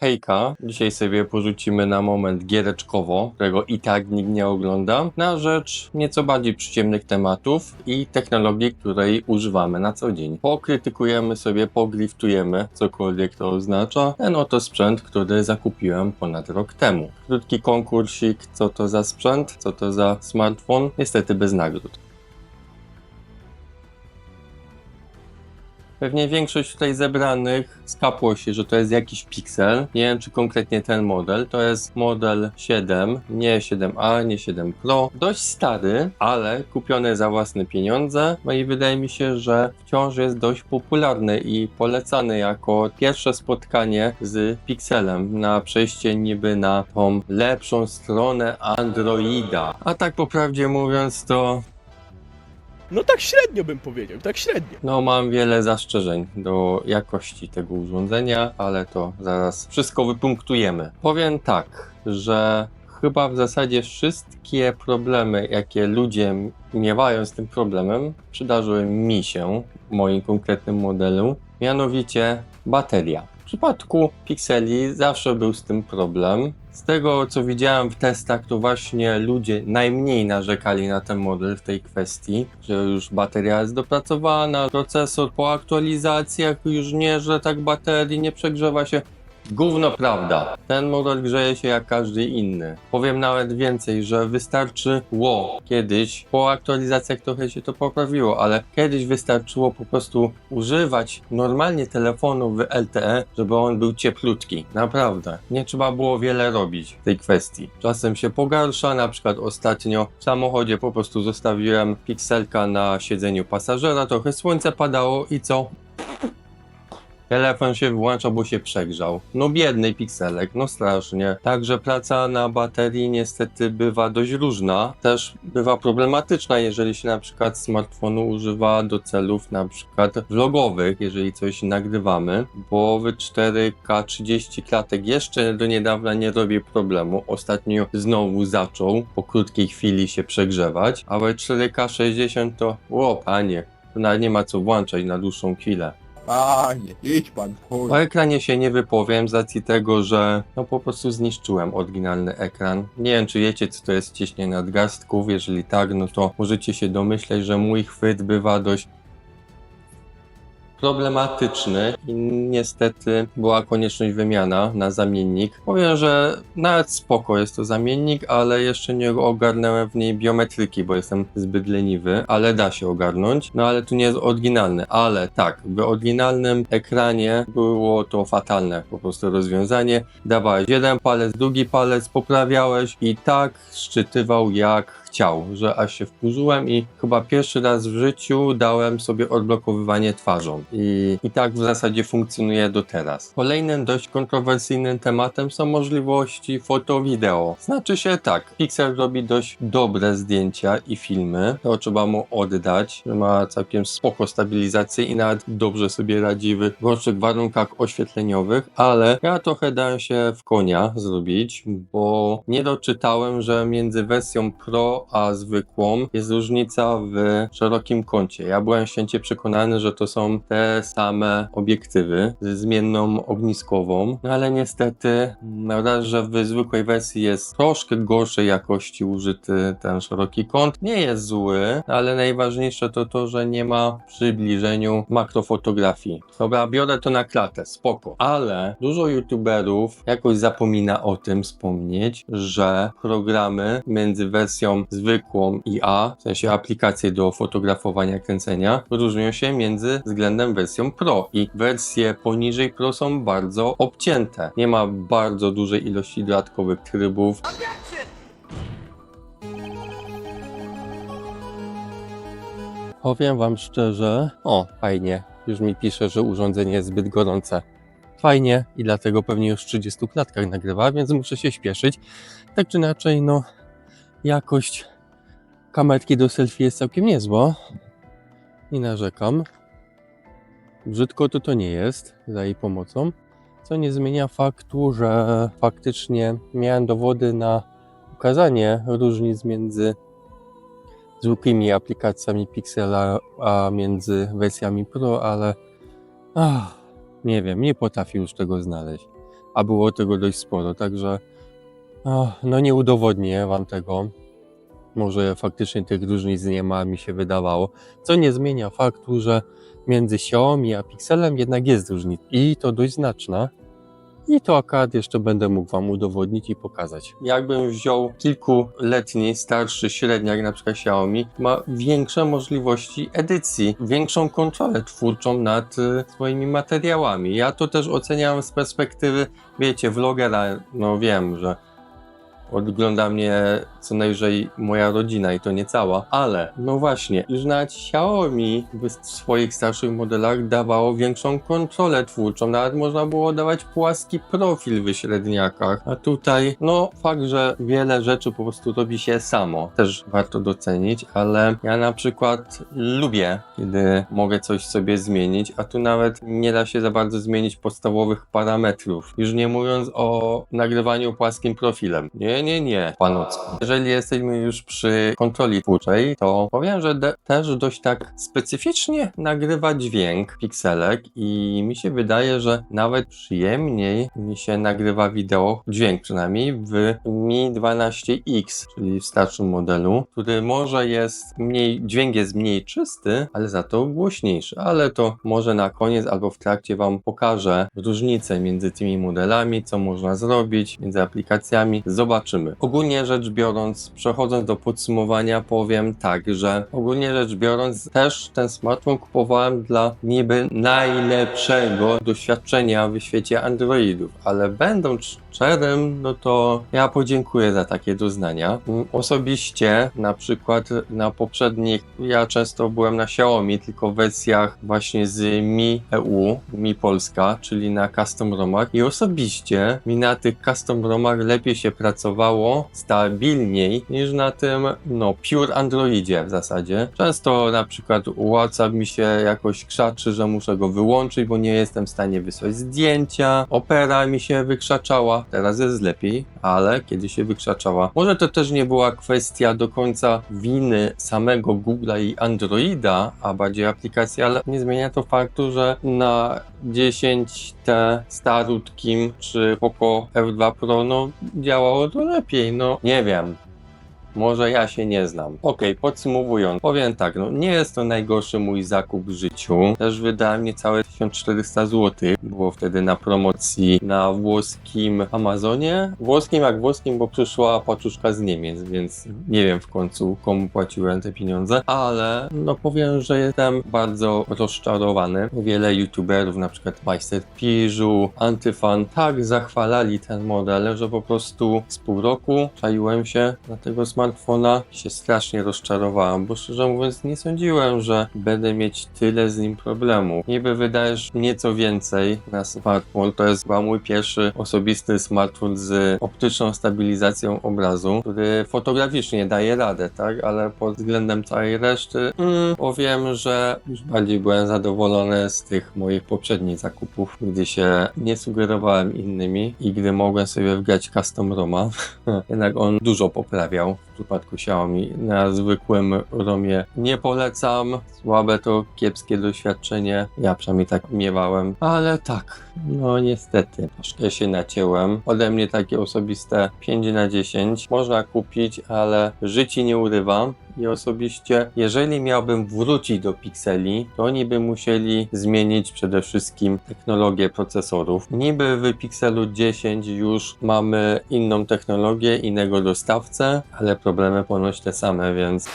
Hejka, dzisiaj sobie porzucimy na moment giereczkowo, którego i tak nikt nie ogląda, na rzecz nieco bardziej przyziemnych tematów i technologii, której używamy na co dzień. Pokrytykujemy sobie, pogriftujemy, cokolwiek to oznacza, ten oto sprzęt, który zakupiłem ponad rok temu. Krótki konkursik, co to za sprzęt, co to za smartfon, niestety bez nagród. Pewnie większość tutaj zebranych skapło się, że to jest jakiś Pixel. Nie wiem, czy konkretnie ten model. To jest model 7, nie 7a, nie 7 Pro. Dość stary, ale kupiony za własne pieniądze. No i wydaje mi się, że wciąż jest dość popularny i polecany jako pierwsze spotkanie z Pixelem na przejście niby na tą lepszą stronę Androida. A tak po prawdzie mówiąc, to No tak średnio bym powiedział, tak średnio. No, mam wiele zastrzeżeń do jakości tego urządzenia, ale to zaraz wszystko wypunktujemy. Powiem tak, że chyba w zasadzie wszystkie problemy, jakie ludzie miewają z tym problemem, przydarzyły mi się w moim konkretnym modelu, mianowicie bateria. W przypadku Pixeli zawsze był z tym problem. Z tego co widziałem w testach, to właśnie ludzie najmniej narzekali na ten model w tej kwestii, że już bateria jest dopracowana, procesor po aktualizacjach już nie, że tak baterii nie przegrzewa się. Gówno prawda. Ten model grzeje się jak każdy inny. Powiem nawet więcej, że wystarczy ło kiedyś, po aktualizacjach trochę się to poprawiło, ale kiedyś wystarczyło po prostu używać normalnie telefonu w LTE, żeby on był cieplutki. Naprawdę. Nie trzeba było wiele robić w tej kwestii. Czasem się pogarsza, na przykład ostatnio w samochodzie po prostu zostawiłem pikselka na siedzeniu pasażera, trochę słońce padało i co? Telefon się wyłącza, bo się przegrzał. No biedny pikselek, no strasznie. Także praca na baterii niestety bywa dość różna. Też bywa problematyczna, jeżeli się na przykład smartfonu używa do celów na przykład vlogowych, jeżeli coś nagrywamy, bo w 4K 30 klatek jeszcze do niedawna nie robi problemu. Ostatnio znowu zaczął po krótkiej chwili się przegrzewać, a w 4K 60 to, o panie, to nawet nie ma co włączać na dłuższą chwilę. Panie, idź pan chuj. O ekranie się nie wypowiem z racji tego, że no po prostu zniszczyłem oryginalny ekran. Nie wiem, czy wiecie, co to jest ciśnienie nadgarstków. Jeżeli tak, no to możecie się domyśleć, że mój chwyt bywa dość problematyczny i niestety była konieczność wymiana na zamiennik. Powiem, że nawet spoko jest to zamiennik, ale jeszcze nie ogarnąłem w niej biometryki, bo jestem zbyt leniwy, ale da się ogarnąć. No ale tu nie jest oryginalny, ale tak, w oryginalnym ekranie było to fatalne po prostu rozwiązanie. Dawałeś jeden palec, drugi palec, poprawiałeś i tak szczytywał jak chciał, że aż się wkurzyłem i chyba pierwszy raz w życiu dałem sobie odblokowywanie twarzą. I, I tak w zasadzie funkcjonuje do teraz. Kolejnym dość kontrowersyjnym tematem są możliwości foto-wideo. Znaczy się tak, Pixel robi dość dobre zdjęcia i filmy, to trzeba mu oddać, że ma całkiem spoko stabilizację i nawet dobrze sobie radzi w gorszych warunkach oświetleniowych, ale ja trochę dałem się w konia zrobić, bo nie doczytałem, że między wersją Pro a zwykłą jest różnica w szerokim kącie. Ja byłem święcie przekonany, że to są te same obiektywy z zmienną ogniskową, no ale niestety na raz, że w zwykłej wersji jest troszkę gorszej jakości użyty ten szeroki kąt. Nie jest zły, ale najważniejsze to to, że nie ma przybliżeniu makrofotografii. Dobra, biorę to na klatę, spoko. Ale dużo youtuberów jakoś zapomina o tym wspomnieć, że programy między wersją zwykłą i A, w sensie aplikacje do fotografowania, kręcenia, różnią się między względem wersją Pro i wersje poniżej Pro są bardzo obcięte. Nie ma bardzo dużej ilości dodatkowych trybów. Powiem wam szczerze, o fajnie, już mi pisze, że urządzenie jest zbyt gorące. Fajnie i dlatego pewnie już w 30 klatkach nagrywa, więc muszę się śpieszyć. Tak czy inaczej, no jakość kamerki do selfie jest całkiem niezła. Nie narzekam. Brzydko to to nie jest za jej pomocą. Co nie zmienia faktu, że faktycznie miałem dowody na ukazanie różnic między zwykłymi aplikacjami Pixela, a między wersjami Pro, ale ach, nie wiem, nie potrafię już tego znaleźć. a było tego dość sporo, także no nie udowodnię wam tego. Może faktycznie tych różnic nie ma, mi się wydawało, co nie zmienia faktu, że między Xiaomi a Pixelem jednak jest różnica i to dość znaczna. I to akurat jeszcze będę mógł Wam udowodnić i pokazać. Jakbym wziął kilkuletni, starszy średniak, na przykład Xiaomi, ma większe możliwości edycji, większą kontrolę twórczą nad y, swoimi materiałami. Ja to też oceniam z perspektywy, wiecie, vlogera, no wiem, że Ogląda mnie co najwyżej moja rodzina i to nie cała, ale no właśnie, już nawet Xiaomi w swoich starszych modelach dawało większą kontrolę twórczą, nawet można było dawać płaski profil w średniakach, a tutaj no fakt, że wiele rzeczy po prostu robi się samo, też warto docenić, ale ja na przykład lubię, kiedy mogę coś sobie zmienić, a tu nawet nie da się za bardzo zmienić podstawowych parametrów, już nie mówiąc o nagrywaniu płaskim profilem. Nie, nie, nie, panocku. Jeżeli jesteśmy już przy kontroli twórczej, to powiem, że też dość tak specyficznie nagrywa dźwięk pikselek i mi się wydaje, że nawet przyjemniej mi się nagrywa wideo, dźwięk przynajmniej, w Mi 12X, czyli w starszym modelu, który może jest mniej, dźwięk jest mniej czysty, ale za to głośniejszy, ale to może na koniec albo w trakcie Wam pokażę różnice między tymi modelami, co można zrobić, między aplikacjami, zobaczymy. Ogólnie rzecz biorąc, przechodząc do podsumowania, powiem tak, że ogólnie rzecz biorąc, też ten smartfon kupowałem dla niby najlepszego doświadczenia w świecie Androidów, ale będąc szczerym, no to ja podziękuję za takie doznania. Osobiście, na przykład na poprzednich, ja często byłem na Xiaomi, tylko w wersjach właśnie z Mi EU, Mi Polska, czyli na custom ROMach i osobiście mi na tych custom ROMach lepiej się pracowało, stabilniej niż na tym, no, pure Androidzie w zasadzie. Często na przykład WhatsApp mi się jakoś krzaczy, że muszę go wyłączyć, bo nie jestem w stanie wysłać zdjęcia. Opera mi się wykrzaczała, teraz jest lepiej, ale kiedy się wykrzaczała. Może to też nie była kwestia do końca winy samego Google'a i Androida, a bardziej aplikacji, ale nie zmienia to faktu, że na 10T starutkim czy Poco F2 Pro no działało to lepiej, no nie wiem. Może ja się nie znam. Okej, podsumowując, powiem tak, no nie jest to najgorszy mój zakup w życiu. Też wydałem niecałe 1400 zł. Było wtedy na promocji na włoskim Amazonie. Włoskim jak włoskim, bo przyszła paczuszka z Niemiec, więc nie wiem w końcu komu płaciłem te pieniądze, ale no powiem, że jestem bardzo rozczarowany. Wiele youtuberów, na przykład Majster Piżu, Antyfan, tak zachwalali ten model, że po prostu z pół roku czaiłem się na tego smartfona i się strasznie rozczarowałem, bo szczerze mówiąc nie sądziłem, że będę mieć tyle z nim problemów. Niby wydajesz nieco więcej na smartfon, to jest chyba mój pierwszy osobisty smartfon z optyczną stabilizacją obrazu, który fotograficznie daje radę, tak, ale pod względem całej reszty mm, powiem, że już bardziej byłem zadowolony z tych moich poprzednich zakupów, gdy się nie sugerowałem innymi i gdy mogłem sobie wgrać custom ROMa, jednak on dużo poprawiał w przypadku Xiaomi. Na zwykłym ROMie nie polecam, słabe to kiepskie doświadczenie, ja przynajmniej tak miewałem, ale tak, no niestety, troszkę się nacięłem. Ode mnie takie osobiste 5 na 10 można kupić, ale życie nie urywa. I osobiście, jeżeli miałbym wrócić do Pixeli, to oni by musieli zmienić przede wszystkim technologię procesorów. Niby w Pixelu 10 już mamy inną technologię, innego dostawcę, ale problemy ponoć te same, więc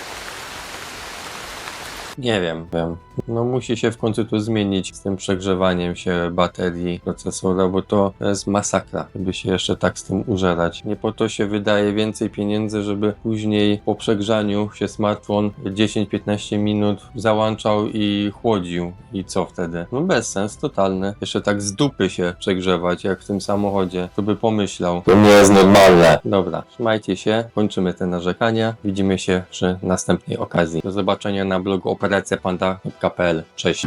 nie wiem, wiem. No musi się w końcu to zmienić z tym przegrzewaniem się baterii procesora, bo to jest masakra, żeby się jeszcze tak z tym użerać. Nie po to się wydaje więcej pieniędzy, żeby później po przegrzaniu się smartfon 10-15 minut załączał i chłodził. I co wtedy? No bez sens, totalny. Jeszcze tak z dupy się przegrzewać, jak w tym samochodzie. To by pomyślał. To nie jest normalne. Dobra, trzymajcie się, kończymy te narzekania. Widzimy się przy następnej okazji. Do zobaczenia na blogu operacjapanda.pl. Cześć.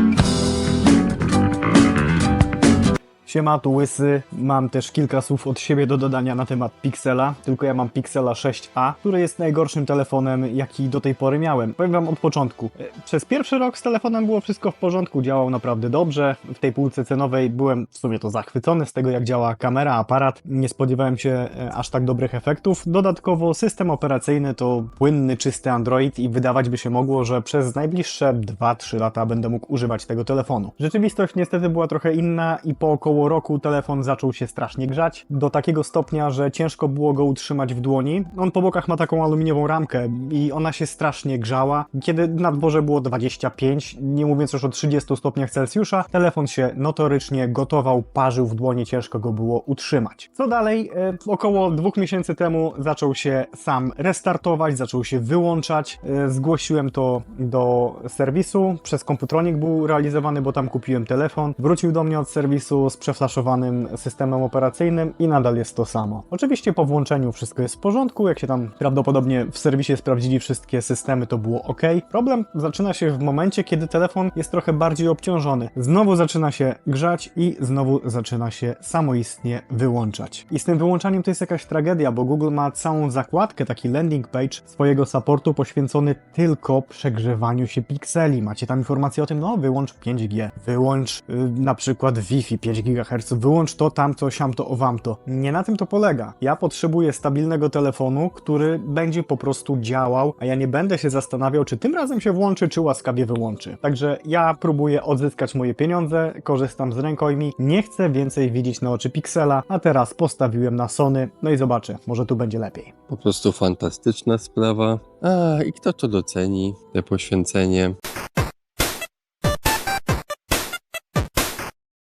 Siema, tu Łysy. Mam też kilka słów od siebie do dodania na temat Pixela, tylko ja mam Pixela 6a, który jest najgorszym telefonem, jaki do tej pory miałem. Powiem wam od początku. E, Przez pierwszy rok z telefonem było wszystko w porządku, działał naprawdę dobrze. W tej półce cenowej byłem w sumie to zachwycony z tego, jak działa kamera, aparat. Nie spodziewałem się e, aż tak dobrych efektów. Dodatkowo system operacyjny to płynny, czysty Android i wydawać by się mogło, że przez najbliższe 2-3 lata będę mógł używać tego telefonu. Rzeczywistość niestety była trochę inna i po około roku telefon zaczął się strasznie grzać, do takiego stopnia, że ciężko było go utrzymać w dłoni. On po bokach ma taką aluminiową ramkę i ona się strasznie grzała. Kiedy na dworze było 25, nie mówiąc już o 30 stopniach Celsjusza, telefon się notorycznie gotował, parzył w dłoni, ciężko go było utrzymać. Co dalej? E, Około dwóch miesięcy temu zaczął się sam restartować, zaczął się wyłączać. E, Zgłosiłem to do serwisu, przez komputronik był realizowany, bo tam kupiłem telefon. Wrócił do mnie od serwisu z przeflaszowanym systemem operacyjnym i nadal jest to samo. Oczywiście po włączeniu wszystko jest w porządku, jak się tam prawdopodobnie w serwisie sprawdzili wszystkie systemy, to było ok. Problem zaczyna się w momencie, kiedy telefon jest trochę bardziej obciążony. Znowu zaczyna się grzać i znowu zaczyna się samoistnie wyłączać. I z tym wyłączaniem to jest jakaś tragedia, bo Google ma całą zakładkę, taki landing page swojego supportu poświęcony tylko przegrzewaniu się pikseli. Macie tam informacje o tym, no wyłącz 5G, wyłącz y, na przykład Wi-Fi 5 GHz, wyłącz to, tamto, siamto, owamto. Nie na tym to polega. Ja potrzebuję stabilnego telefonu, który będzie po prostu działał, a ja nie będę się zastanawiał, czy tym razem się włączy, czy łaskawie wyłączy. Także ja próbuję odzyskać moje pieniądze, korzystam z rękojmi, nie chcę więcej widzieć na oczy Pixela, a teraz postawiłem na Sony, no i zobaczę, może tu będzie lepiej. Po prostu fantastyczna sprawa. A, i kto to doceni, te poświęcenie?